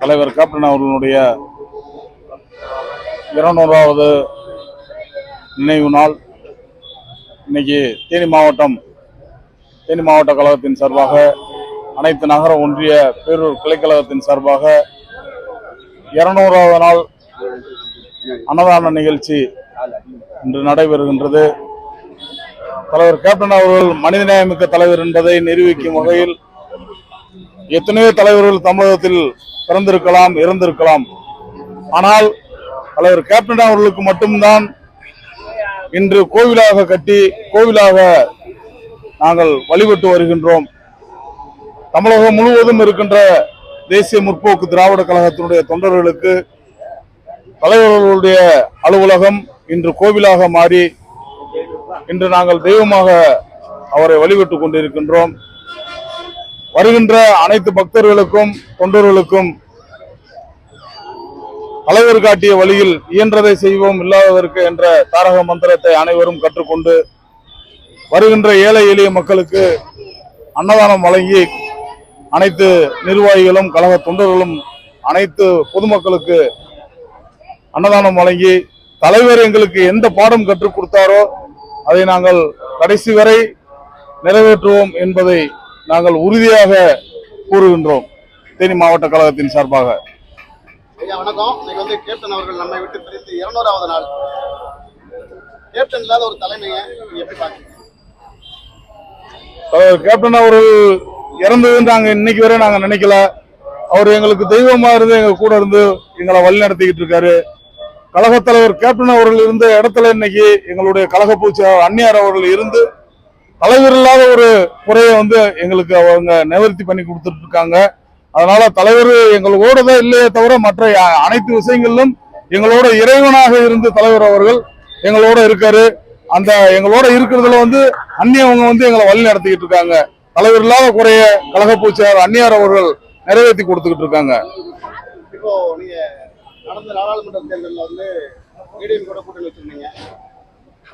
தலைவர் கேப்டன் அவர்களுடைய இருநூறாவது நினைவு நாள். இன்னைக்கு தேனி மாவட்டம் தேனி மாவட்ட கழகத்தின் சார்பாக அனைத்து நகர ஒன்றிய பேரூர் கிளைக்கழகத்தின் சார்பாக இருநூறாவது நாள் அன்னதான நிகழ்ச்சி இன்று நடைபெறுகின்றது. தலைவர் கேப்டன் அவர்கள் மனிதநேயமிக்க தலைவர் என்பதை நிரூபிக்கும் வகையில் எத்தனையோ தலைவர்கள் தமிழகத்தில் பிறந்திருக்கலாம் இறந்திருக்கலாம். ஆனால் தலைவர் கேப்டன் அவர்களுக்கு மட்டும்தான் இன்று கோவிலாக கட்டி கோவிலாக நாங்கள் வழிபட்டு வருகின்றோம். தமிழகம் முழுவதும் இருக்கின்ற தேசிய முற்போக்கு திராவிட கழகத்தினுடைய தொண்டர்களுக்கு தலைவர்களுடைய அலுவலகம் இன்று கோவிலாக மாறி இன்று நாங்கள் தெய்வமாக அவரை வழிபட்டுக் கொண்டிருக்கின்றோம். வருகின்ற அனைத்து பக்தர்களுக்கும் தொண்டர்களுக்கும் தலைவர் காட்டிய வழியில் இயன்றதை செய்வோம் இல்லாததற்கு என்ற தாரக மந்திரத்தை அனைவரும் கற்றுக்கொண்டு வருகின்ற ஏழை எளிய மக்களுக்கு அன்னதானம் வழங்கி அனைத்து நிர்வாகிகளும் கழக தொண்டர்களும் அனைத்து பொதுமக்களுக்கு அன்னதானம் வழங்கி தலைவர் எங்களுக்கு எந்த பாடம் கற்றுக் கொடுத்தாரோ அதை நாங்கள் கடைசி வரை நிறைவேற்றுவோம் என்பதை நாங்கள் உறுதியாக கூறுகின்றோம். தேனி மாவட்ட கழகத்தின் சார்பாக. ஐயா வணக்கம். இன்னைக்கு வந்து கேப்டன் அவர்கள் நம்மை விட்டு பிரித்து இருநூறாவது நாள். கேப்டன் இல்லாத ஒரு தலைமையை நீங்க எப்படி பாக்குறீங்க தலைவர் கேப்டன் அவர்கள் இறந்ததுன்னு நாங்க இன்னைக்கு வரை நாங்க நினைக்கல. அவர் எங்களுக்கு தெய்வமா இருந்து எங்க கூட இருந்து எங்களை வழி நடத்திக்கிட்டு இருக்காரு. கழகத் தலைவர் கேப்டன் அவர்கள் இருந்த இடத்துல இன்னைக்கு எங்களுடைய கழக பூச்சி அந்நியார் அவர்கள் இருந்து தலைவர் இல்லாத ஒரு குறையை வந்து எங்களுக்கு அவங்க நிவர்த்தி பண்ணி கொடுத்துட்டு இருக்காங்க அதனால தலைவர் எங்களோட தான் இல்லையே தவிர மற்ற அனைத்து விஷயங்களிலும் எங்களோட இறைவனாக இருந்து தலைவர் அவர்கள் எங்களோட இருக்காரு. அந்த எங்களோட இருக்கிறதுல வந்து அந்நியவங்க வந்து எங்களை வழி நடத்திக்கிட்டு இருக்காங்க. தலைவர் இல்லாத குறைய கழக பூச்சியார் அந்நியார் அவர்கள் நிறைவேற்றி கொடுத்துக்கிட்டு இருக்காங்க இப்போ நீங்க நடந்த நாடாளுமன்ற தேர்தலில் வந்து மீடியம் கூட கூட்டணி வச்சிருந்தீங்க.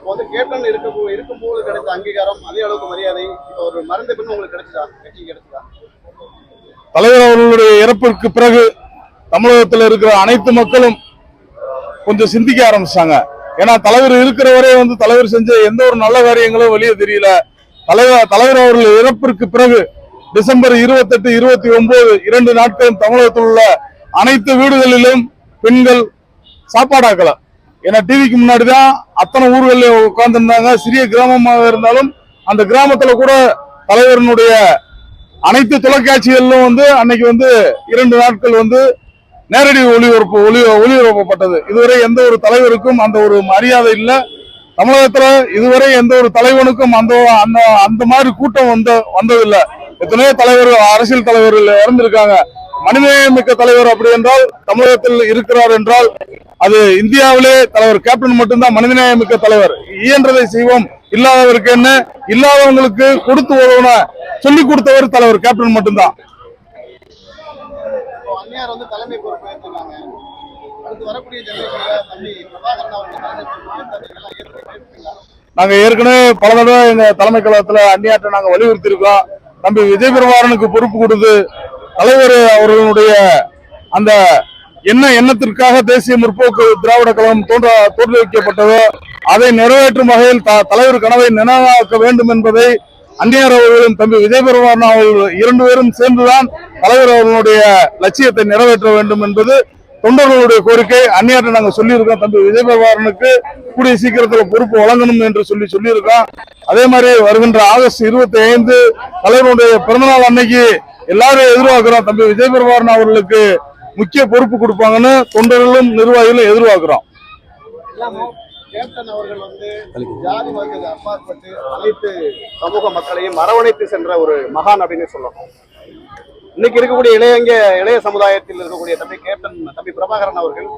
இப்போ வந்து கேப்டன் இருக்க இருக்கும்போது கிடைத்த அங்கீகாரம் அதே அளவுக்கு மரியாதை இப்போ ஒரு மறந்த பின் உங்களுக்கு கிடைச்சதா? கட்சிக்கு கிடைச்சதா? தலைவர் அவர்களுடைய இறப்பிற்கு பிறகு தமிழகத்தில் இருக்கிற அனைத்து மக்களும் கொஞ்சம் சிந்திக்க ஆரம்பிச்சாங்க ஏன்னா தலைவர் இருக்கிறவரே வந்து தலைவர் செஞ்ச எந்த ஒரு நல்ல காரியங்களும் வெளியே தெரியல. தலைவர் தலைவர் அவர்கள் இறப்பிற்கு பிறகு டிசம்பர் இருபத்தெட்டு இருபத்தி ஒன்பது இரண்டு நாட்களும் தமிழகத்தில் உள்ள அனைத்து வீடுகளிலும் பெண்கள் சாப்பாடாக்கலாம் ஏன்னா டிவிக்கு முன்னாடி தான் அத்தனை ஊர்களில் உட்கார்ந்துருந்தாங்க. சிறிய கிராமமாக இருந்தாலும் அந்த கிராமத்தில் கூட தலைவரினுடைய அனைத்து தொலைக்காட்சிகளிலும் வந்து அன்னைக்கு வந்து இரண்டு நாட்கள் வந்து நேரடி ஒளிபரப்பு ஒளி ஒளிபரப்பப்பட்டது. இதுவரை எந்த ஒரு தலைவருக்கும் அந்த ஒரு மரியாதை இல்லை. தமிழகத்தில் இதுவரை எந்த ஒரு தலைவனுக்கும் அந்த அந்த அந்த மாதிரி கூட்டம் வந்த வந்ததில்லை. எத்தனையோ தலைவர்கள் அரசியல் தலைவர்கள் இறந்திருக்காங்க. மனிதநேயமிக்க தலைவர் அப்படி என்றால் தமிழகத்தில் இருக்கிறார் என்றால் அது இந்தியாவிலே தலைவர் கேப்டன் மட்டும்தான் மனிதநேயமிக்க தலைவர். இயன்றதை செய்வோம். இல்லாதவருக்கு என்ன? இல்லாதவங்களுக்கு கொடுத்து உதவன சொல்லி கொடுத்தவர் தலைவர் கேப்டன் மட்டும்தான். நாங்க ஏற்கனவே பல தடவை எங்க தலைமை கழகத்துல அந்நியாற்ற நாங்க வலியுறுத்தி இருக்கோம் தம்பி விஜய் பிரபாரனுக்கு பொறுப்பு கொடுத்து தலைவர் அவர்களுடைய அந்த என்ன எண்ணத்திற்காக தேசிய முற்போக்கு திராவிட கழகம் தோன்ற தோற்றுவிக்கப்பட்டதோ அதை நிறைவேற்றும் வகையில் த- தலைவர் கனவை நினைவாக்க வேண்டும் என்பதை அந்நியார் அவர்களும் தம்பி விஜய் பிரபாரன் அவர்கள் இரண்டு பேரும் சேர்ந்துதான் தலைவர் அவர்களுடைய லட்சியத்தை நிறைவேற்ற வேண்டும் என்பது தொண்டர்களுடைய கோரிக்கை. அந்நியார்ட்ட நாங்க சொல்லியிருக்கோம் தம்பி விஜய் கூடிய சீக்கிரத்துல பொறுப்பு வழங்கணும் என்று சொல்லி சொல்லியிருக்கோம். அதே மாதிரி வருகின்ற ஆகஸ்ட் இருபத்தி ஐந்து தலைவருடைய பிறந்தநாள் அன்னைக்கு எல்லாரும் எதிர்பார்க்கிறோம். தம்பி விஜய் பிரபாரன் அவர்களுக்கு முக்கிய பொறுப்பு கொடுப்பாங்கன்னு தொண்டர்களும் நிர்வாகிகளும் எதிர்பார்க்கிறோம். கேப்டன் அவர்கள் வந்து ஜாதி மதத்துக்கு அப்பாற்பட்டு அனைத்து சமூக மக்களையும் அரவணைத்து சென்ற ஒரு மகான் அப்படின்னு சொல்லணும். இன்னைக்கு இருக்கக்கூடிய இளையங்க இளைய சமுதாயத்தில் இருக்கக்கூடிய தம்பி கேப்டன் தம்பி பிரபாகரன் அவர்கள்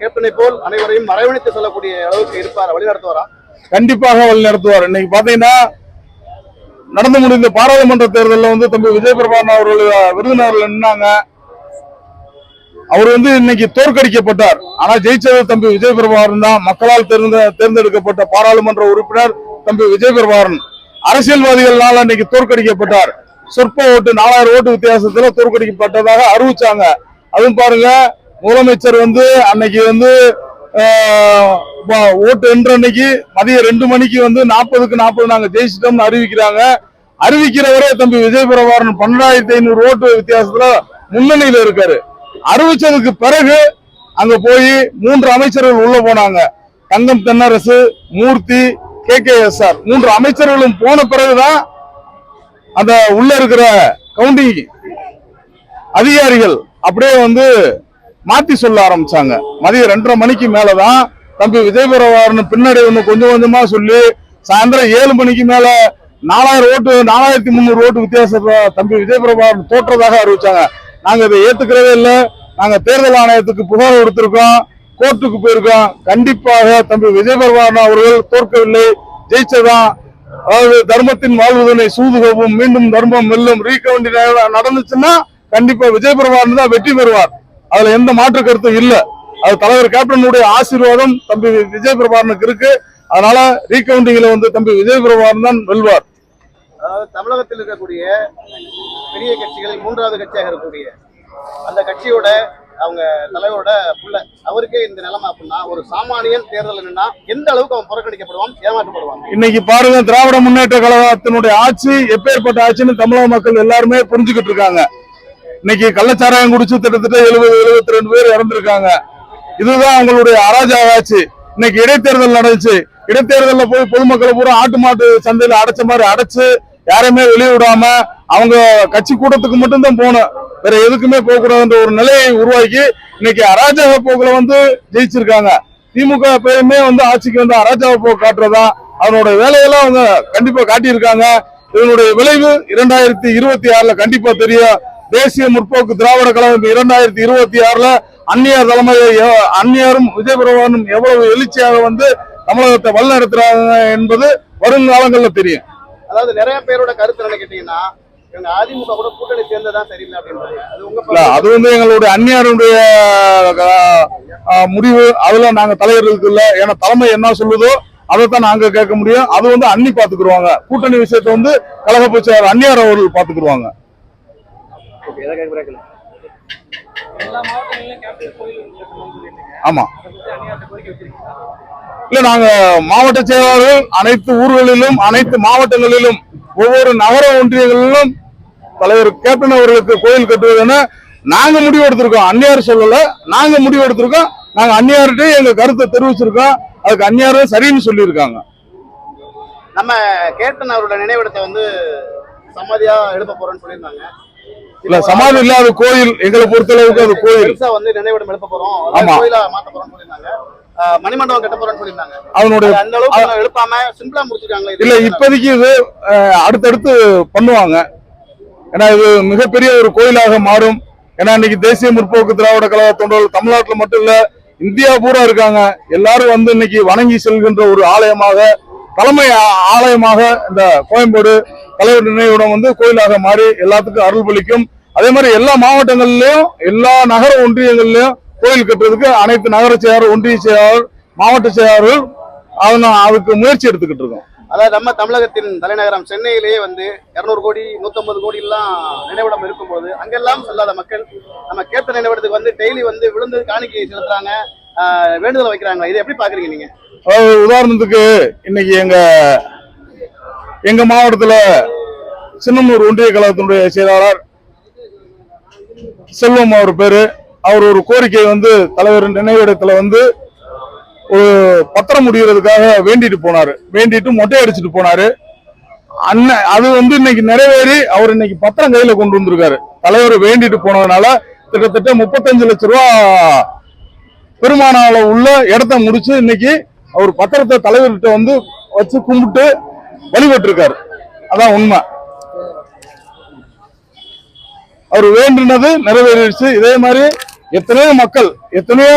கேப்டனை போல் அனைவரையும் அரவணைத்து செல்லக்கூடிய அளவுக்கு இருப்பார் வழிநடத்துவாரா? கண்டிப்பாக வழி நடத்துவார் இன்னைக்கு பாத்தீங்கன்னா நடந்து முடிந்த பாராளுமன்ற தேர்தலில் வந்து தம்பி விஜய் பிரபாகரன் அவர்கள் விருதுநகர்ல நின்னாங்க. அவர் வந்து இன்னைக்கு தோற்கடிக்கப்பட்டார். ஆனா ஜெயிச்சது தம்பி விஜய் பிரபாகரன் தான். மக்களால் தேர்ந்த தேர்ந்தெடுக்கப்பட்ட பாராளுமன்ற உறுப்பினர் தம்பி விஜய் பிரபாகரன் அரசியல்வாதிகளால் இன்னைக்கு தோற்கடிக்கப்பட்டார். சொற்ப ஓட்டு நாலாயிரம் ஓட்டு வித்தியாசத்துல தோற்கடிக்கப்பட்டதாக அறிவிச்சாங்க. அதுவும் பாருங்க முதலமைச்சர் வந்து அன்னைக்கு வந்து ஓட்டு என்ற அன்னைக்கு மதியம் ரெண்டு மணிக்கு வந்து நாற்பதுக்கு நாற்பது நாங்க ஜெயிச்சிட்டோம்னு அறிவிக்கிறாங்க. அறிவிக்கிறவரே தம்பி விஜய் பிரபாரன் பன்னெண்டாயிரத்தி ஐநூறு ஓட்டு வித்தியாசத்துல முன்னணியில இருக்காரு. அறிவிச்சதுக்கு பிறகு அங்க போய் மூன்று அமைச்சர்கள் உள்ள போனாங்க. Thangam Thennarasu Moorthy K K S R. மூன்று அமைச்சர்களும் போன பிறகுதான் அந்த உள்ள இருக்கிற கவுண்டிங் அதிகாரிகள் அப்படியே வந்து மாத்தி சொல்ல ஆரம்பிச்சாங்க. மதியம் ரெண்டரை மணிக்கு மேலதான் தம்பி விஜய் பின்னாடி ஒண்ணு கொஞ்சம் கொஞ்சமா சொல்லி சாயந்தரம் ஏழு மணிக்கு மேல நாலாயிரம் ஓட்டு நாலாயிரத்தி முந்நூறு ஓட்டு வித்தியாசத்தை தம்பி விஜய் பிரபாகரன் தோற்றதாக அறிவிச்சாங்க. நாங்க இதை ஏத்துக்கிறதே இல்லை. நாங்க தேர்தல் ஆணையத்துக்கு புகார் கொடுத்திருக்கோம். கோர்ட்டுக்கு போயிருக்கோம். கண்டிப்பாக தம்பி விஜய் பிரபாகரன் அவர்கள் தோற்கவில்லை. ஜெயிச்சதான் அதாவது தர்மத்தின் வாழ்வுதனை சூதுகோபம் மீண்டும் தர்மம் வெல்லும் ரீகவுண்டி நடந்துச்சுன்னா கண்டிப்பா விஜய் பிரபாகரன் தான் வெற்றி பெறுவார். அதுல எந்த மாற்று கருத்தும் இல்ல. அது தலைவர் கேப்டனுடைய ஆசீர்வாதம் தம்பி விஜய் பிரபாகரனுக்கு இருக்கு. அதனால ரீகவுண்டிங்ல வந்து தம்பி விஜய் பிரபாகரன் தான் வெல்வார். அதாவது தமிழகத்தில் இருக்கக்கூடிய பெரிய கட்சிகளில் மூன்றாவது கட்சியாக இருக்கக்கூடிய அந்த கட்சியோட அவங்க தலைவரோட புள்ள அவருக்கே இந்த நிலைமை அப்படின்னா ஒரு சாமானியன் தேர்தல் நின்னா எந்த அளவுக்கு அவன் புறக்கணிக்கப்படுவான் ஏமாற்றப்படுவான்? இன்னைக்கு பாருங்க திராவிட முன்னேற்ற கழகத்தினுடைய ஆட்சி எப்பேற்பட்ட ஆட்சின்னு தமிழக மக்கள் எல்லாருமே புரிஞ்சுக்கிட்டு இருக்காங்க. இன்னைக்கு கள்ளச்சாராயம் குடிச்சு கிட்டத்தட்ட எழுபது எழுபத்தி ரெண்டு பேர் இறந்திருக்காங்க. இதுதான் அவங்களுடைய அராஜாவாச்சு இன்னைக்கு இடைத்தேர்தல் நடந்துச்சு. இடைத்தேர்தலில் போய் பொதுமக்களை பூரா ஆட்டு மாட்டு சந்தையில அடைச்ச மாதிரி அடைச்சு யாரையுமே வெளியே விடாம அவங்க கட்சி கூட்டத்துக்கு மட்டும்தான் போகணும். வேற எதுக்குமே போக கூடாதுன்ற ஒரு நிலையை உருவாக்கி இன்னைக்கு அராஜக போக்குல வந்து ஜெயிச்சிருக்காங்க. திமுக எப்பயுமே வந்து ஆட்சிக்கு வந்து அராஜக போக்கு காட்டுறதா அதனோட வேலையெல்லாம் அவங்க கண்டிப்பா காட்டியிருக்காங்க. இதனுடைய விளைவு இரண்டாயிரத்தி இருபத்தி ஆறுல கண்டிப்பா தெரியும். தேசிய முற்போக்கு திராவிட கழகம் இரண்டாயிரத்தி இருபத்தி ஆறுல அந்நியார் தலைமையை அந்நியாரும் விஜய் பிரபாகரனும் எவ்வளவு எழுச்சியாக வந்து தமிழகத்தை வழிநடத்துறாங்க என்பது வருங்காலங்கள்ல தெரியும். அதாவது நிறைய பேரோட கருத்து என்ன கேட்டீங்கன்னா இவங்க அதிமுக கூட கூட்டணி சேர்ந்ததான் சரியில்லை அப்படின்றாங்க. அது வந்து எங்களுடைய அந்நியாருடைய முடிவு. அதுல நாங்க தலைவர்களுக்கு இல்ல. ஏன்னா தலைமை என்ன சொல்லுதோ அதைத்தான் நாங்க கேட்க முடியும். அது வந்து அன்னி பாத்துக்குருவாங்க கூட்டணி விஷயத்தை வந்து கழக பொதுச்செயலாளர் அந்நியார் அவர்கள் பாத்துக்குருவாங்க எதை கேட்க ஆமா. இல்ல நாங்க மாவட்ட செயலாளர்கள் அனைத்து ஊர்களிலும் அனைத்து மாவட்டங்களிலும் ஒவ்வொரு நகர ஒன்றியங்களிலும் தலைவர் கேப்டன் அவர்களுக்கு கோயில் கட்டுவதுன்னு நாங்க முடிவு எடுத்திருக்கோம். அந்நியார் சொல்லல. நாங்க முடிவு எடுத்திருக்கோம். நாங்க அந்நியார்கிட்ட எங்க கருத்தை தெரிவிச்சிருக்கோம். அதுக்கு அந்நியாரும் சரின்னு சொல்லியிருக்காங்க. நம்ம கேப்டன் அவரோட நினைவிடத்தை வந்து சமாதியா எழுப்ப போறோம்னு சொல்லியிருந்தாங்க. இல்ல சமாதி இல்லாத கோயில் எங்களை பொறுத்தளவுக்கு அது கோயில். வந்து நினைவிடம் எழுப்ப போறோம். ஆமா. கோயிலா மாத்த போறோம்னு சொல்லியிருந்தாங்க. ஆஹ் மணிமண்டபம் கட்ட போறோம்னு அது அந்த அளவுக்கு எழுப்பாம சிம்பிளா முடிச்சிருக்காங்களே இல்ல இப்போதைக்கு இது அடுத்தடுத்து பண்ணுவாங்க. ஏன்னா இது மிகப்பெரிய ஒரு கோயிலாக மாறும். ஏன்னா இன்னைக்கு தேசிய முற்போக்கு திராவிட கழக தொண்டர்கள் தமிழ்நாட்டுல மட்டும் இல்ல இந்தியா பூரா இருக்காங்க. எல்லாரும் வந்து இன்னைக்கு வணங்கி செல்கின்ற ஒரு ஆலயமாக தலைமை ஆலயமாக இந்த கோயம்பேடு தலைவர் நினைவிடம் வந்து கோயிலாக மாறி எல்லாத்துக்கும் அருள் பலிக்கும். அதே மாதிரி எல்லா மாவட்டங்கள்லயும் எல்லா நகர ஒன்றியங்கள்லயும் கோயில் கட்டுறதுக்கு அனைத்து நகர செயலாளர் ஒன்றிய செயலாளர் மாவட்ட செயலாளர்கள் அவங்க அதுக்கு முயற்சி எடுத்துக்கிட்டு இருக்கோம். அதாவது நம்ம தமிழகத்தின் தலைநகரம் சென்னையிலேயே வந்து இருநூறு கோடி 150 கோடி எல்லாம் நினைவிடம் இருக்கும்போது அங்கெல்லாம் செல்லாத மக்கள் நம்ம கேப்டன் நினைவிடத்துக்கு வந்து டெய்லி வந்து விழுந்து காணிக்கை செலுத்துறாங்க வேண்டுதல் வைக்கிறாங்க இதை எப்படி பாக்குறீங்க நீங்க? உதாரணத்துக்கு இன்னைக்கு எங்க எங்க மாவட்டத்தில் சின்னமூர் ஒன்றிய கழகத்தினுடைய செயலாளர் செல்வம் அவர் பேரு. அவர் ஒரு கோரிக்கை வந்து தலைவர் நினைவிடத்துல வந்து ஒரு பத்திரம் முடிகிறதுக்காக வேண்டிட்டு போனாரு. வேண்டிட்டு மொட்டை அடிச்சுட்டு போனாரு. அண்ணன் அது வந்து இன்னைக்கு நிறைவேறி அவர் இன்னைக்கு பத்திரம் கையில கொண்டு வந்திருக்காரு. தலைவர் வேண்டிட்டு போனதுனால கிட்டத்தட்ட முப்பத்தஞ்சு லட்ச ரூபா பெருமானால உள்ள இடத்த முடிச்சு இன்னைக்கு அவர் பத்திரத்தை தலைவர்கிட்ட வந்து வச்சு கும்பிட்டு வழிபட்டு இருக்காரு அதான் உண்மை. அவர் வேண்டினது நிறைவேறிடுச்சு. இதே மாதிரி எத்தனையோ மக்கள் எத்தனையோ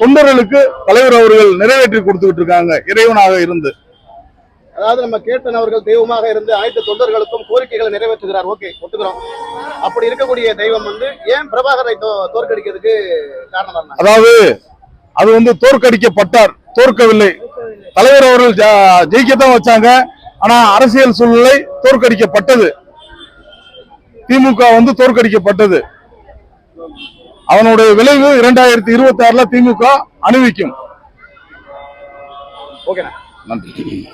தொண்டர்களுக்கு தலைவர் அவர்கள் நிறைவேற்றி கொடுத்துக்கிட்டு இருக்காங்க. இறைவனாக இருந்து. அதாவது நம்ம கேப்டன் அவர்கள் தெய்வமாக இருந்து அனைத்து தொண்டர்களுக்கும் கோரிக்கைகளை நிறைவேற்றுகிறார். ஓகே ஒத்துக்கிறோம். அப்படி இருக்கக்கூடிய தெய்வம் வந்து ஏன் பிரபாகரை தோற்கடிக்கிறதுக்கு காரணம் அதாவது அது வந்து தோற்கடிக்கப்பட்டார். தோற்கவில்லை. தலைவர் அவர்கள் ஜெயிக்கத்தான் வச்சாங்க. ஆனா அரசியல் சூழ்நிலை தோற்கடிக்கப்பட்டது. திமுக வந்து தோற்கடிக்கப்பட்டது. அவனுடைய விளைவு இரண்டாயிரத்தி இருபத்தி ஆறுல திமுக அணிவிக்கும். நன்றி.